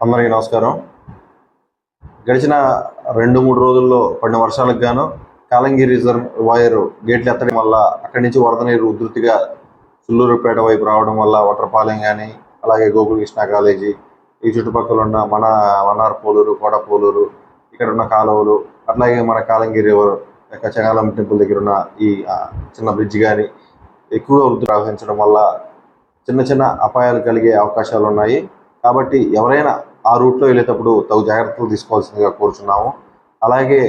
అందరికీ నమస్కారం. గడిచిన రెండు మూడు రోజుల్లో పడిన వర్షాలకు గాను కాలంగిరి రిజర్వాయర్ గేట్లు ఎత్తడం వల్ల అక్కడి నుంచి వరద నీరు ఉధృతిగా సుల్లూరుపేట వైపు రావడం వల్ల వటరపాలెం కానీ అలాగే గోకుల కృష్ణ కాలేజీ ఈ చుట్టుపక్కల ఉన్న మన మన్నార్ పోలూరు కోడపోలూరు ఇక్కడ ఉన్న కాలువలు అట్లాగే మన కాలంగిరి రివర్ యొక్క చంగాలం టెంపుల్ దగ్గర ఉన్న ఈ చిన్న బ్రిడ్జ్ కానీ ఎక్కువగా వృద్ధి ప్రవహించడం వల్ల చిన్న చిన్న అపాయాలు కలిగే అవకాశాలు ఉన్నాయి. కాబట్టి ఎవరైనా ఆ రూట్లో వెళ్ళేటప్పుడు తగు జాగ్రత్తలు తీసుకోవాల్సిందిగా కోరుచున్నాము. అలాగే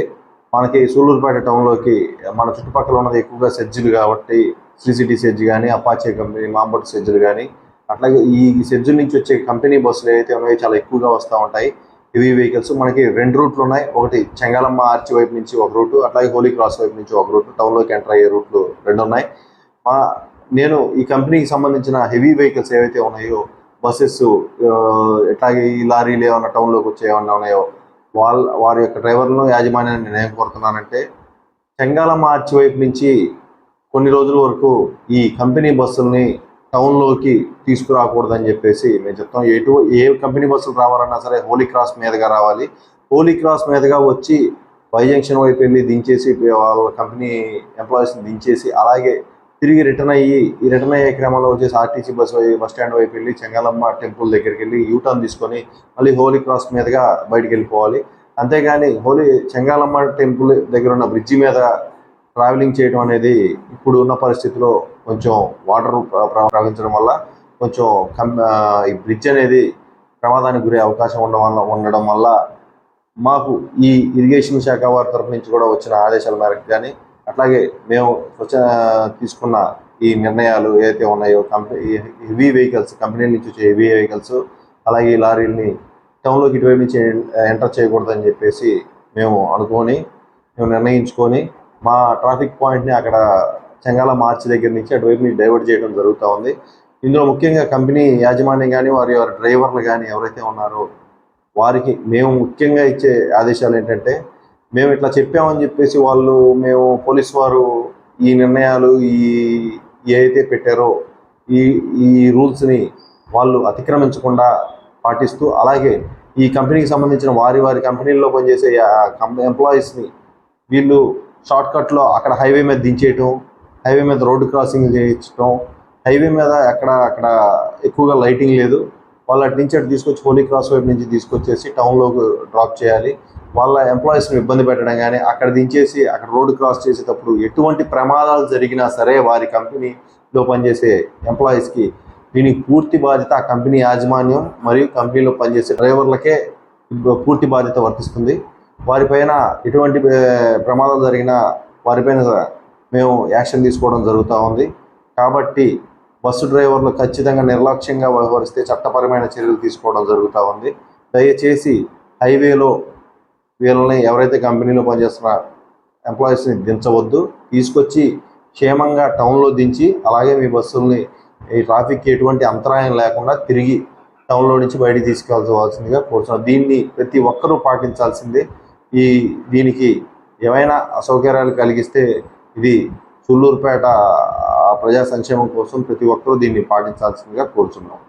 మనకి సూళ్ళూరుపేట టౌన్లోకి మన చుట్టుపక్కల ఉన్నది ఎక్కువగా సెజ్జులు కాబట్టి సిసిటీ సెజ్ కానీ అపాచే కంపెనీ మాంబట్ సెజ్జులు కానీ అట్లాగే ఈ సెజ్జుల నుంచి వచ్చే కంపెనీ బస్సులు ఏవైతే ఉన్నాయో చాలా ఎక్కువగా వస్తూ ఉంటాయి. హెవీ వెహికల్స్ మనకి రెండు రూట్లు ఉన్నాయి. ఒకటి చెంగాలమ్మ ఆర్చి వైపు నుంచి ఒక రూటు అట్లాగే హోలీ క్రాస్ వైపు నుంచి ఒక రూటు టౌన్లోకి ఎంటర్ అయ్యే రూట్లు రెండు ఉన్నాయి. నేను ఈ కంపెనీకి సంబంధించిన హెవీ వెహికల్స్ ఏవైతే ఉన్నాయో బస్సెస్ ఎట్లాగే ఈ లారీలు ఏమైనా టౌన్లోకి వచ్చే ఏమన్నా ఉన్నాయో వాళ్ళ వారి యొక్క డ్రైవర్లను యాజమాన్యాన్ని నేను ఏం కోరుతున్నానంటే చెంగాలమ్మ ఆర్చి వైపు నుంచి కొన్ని రోజుల వరకు ఈ కంపెనీ బస్సుల్ని టౌన్లోకి తీసుకురాకూడదని చెప్పేసి మేము చెప్తాం ఎటు ఏ కంపెనీ బస్సులు రావాలన్నా సరే హోలీ క్రాస్ మీదుగా రావాలి. హోలీ క్రాస్ మీదుగా వచ్చి వై జంక్షన్ వైపు వెళ్ళి దించేసి వాళ్ళ కంపెనీ ఎంప్లాయీస్ని దించేసి అలాగే తిరిగి రిటర్న్ అయ్యి ఈ రిటర్న్ అయ్యే క్రమంలో వచ్చేసి ఆర్టీసీ బస్ బస్ స్టాండ్ వైపు వెళ్ళి చెంగాలమ్మ టెంపుల్ దగ్గరికి వెళ్ళి యూటర్న్ తీసుకొని మళ్ళీ హోలీ క్రాస్ మీదుగా బయటికి వెళ్ళిపోవాలి. అంతేగాని హోలీ చెంగాలమ్మ టెంపుల్ దగ్గర ఉన్న బ్రిడ్జి మీద ట్రావెలింగ్ చేయడం అనేది ఇప్పుడు ఉన్న పరిస్థితిలో కొంచెం వాటర్ ప్రవహించడం వల్ల కొంచెం కం ఈ బ్రిడ్జ్ అనేది ప్రమాదానికి గురే అవకాశం ఉండడం వల్ల ఉండడం వల్ల మాకు ఈ ఇరిగేషన్ శాఖ వారి తరపు నుంచి కూడా వచ్చిన ఆదేశాల మేరకు కానీ అట్లాగే మేము స్వచ్ఛ తీసుకున్న ఈ నిర్ణయాలు ఏదైతే ఉన్నాయో కంపెనీ హెవీ వెహికల్స్ కంపెనీ నుంచి వచ్చే హెవీ వెహికల్స్ అలాగే ఈ లారీల్ని టౌన్లోకి ఇటువైపు నుంచి ఎంటర్ చేయకూడదని చెప్పేసి మేము అనుకొని మేము నిర్ణయించుకొని మా ట్రాఫిక్ పాయింట్ని అక్కడ చెంగాల మార్చి దగ్గర నుంచి అటువైపు నుంచి డైవర్ట్ చేయడం జరుగుతూ ఉంది. ఇందులో ముఖ్యంగా కంపెనీ యాజమాన్యం కానీ వారి వారి డ్రైవర్లు కానీ ఎవరైతే ఉన్నారో వారికి మేము ముఖ్యంగా ఇచ్చే ఆదేశాలు ఏంటంటే మేము ఇట్లా చెప్పామని చెప్పేసి వాళ్ళు మేము పోలీస్ వారు ఈ నిర్ణయాలు ఈ ఏవైతే పెట్టారో ఈ ఈ రూల్స్ని వాళ్ళు అతిక్రమించకుండా పాటిస్తూ అలాగే ఈ కంపెనీకి సంబంధించిన వారి వారి కంపెనీల్లో పనిచేసే ఎంప్లాయీస్ని వీళ్ళు షార్ట్కట్లో అక్కడ హైవే మీద దించేయటం హైవే మీద రోడ్డు క్రాసింగ్ చేయించడం హైవే మీద అక్కడ అక్కడ ఎక్కువగా లైటింగ్ లేదు. వాళ్ళు అటు నుంచి అటు తీసుకొచ్చి హోలీ క్రాస్ వైపు నుంచి తీసుకొచ్చేసి టౌన్లోకి డ్రాప్ చేయాలి. వాళ్ళ ఎంప్లాయీస్ని ఇబ్బంది పెట్టడం కానీ అక్కడ దించేసి అక్కడ రోడ్డు క్రాస్ చేసేటప్పుడు ఎటువంటి ప్రమాదాలు జరిగినా సరే వారి కంపెనీలో పనిచేసే ఎంప్లాయీస్కి దీనికి పూర్తి బాధ్యత ఆ కంపెనీ యాజమాన్యం మరియు కంపెనీలో పనిచేసే డ్రైవర్లకే పూర్తి బాధ్యత వర్తిస్తుంది. వారిపైన ఎటువంటి ప్రమాదాలు జరిగినా వారిపైన మేము యాక్షన్ తీసుకోవడం జరుగుతూ ఉంది. కాబట్టి బస్సు డ్రైవర్లు ఖచ్చితంగా నిర్లక్ష్యంగా వ్యవహరిస్తే చట్టపరమైన చర్యలు తీసుకోవడం జరుగుతూ ఉంది. దయచేసి హైవేలో వీళ్ళని ఎవరైతే కంపెనీలో పనిచేస్తున్న ఎంప్లాయీస్ని దించవద్దు. తీసుకొచ్చి క్షేమంగా టౌన్లో దించి అలాగే మీ బస్సుల్ని ఈ ట్రాఫిక్కి ఎటువంటి అంతరాయం లేకుండా తిరిగి టౌన్లో నుంచి బయటికి తీసుకెళ్ళవలసిందిగా కోరుతున్నాం. దీన్ని ప్రతి ఒక్కరూ పాటించాల్సిందే. ఈ దీనికి ఏమైనా అసౌకర్యాలు కలిగిస్తే ఇది సుల్లూరుపేట ప్రజా సంక్షేమం కోసం ప్రతి ఒక్కరూ దీన్ని పాటించాల్సిందిగా కోరుచున్నాం.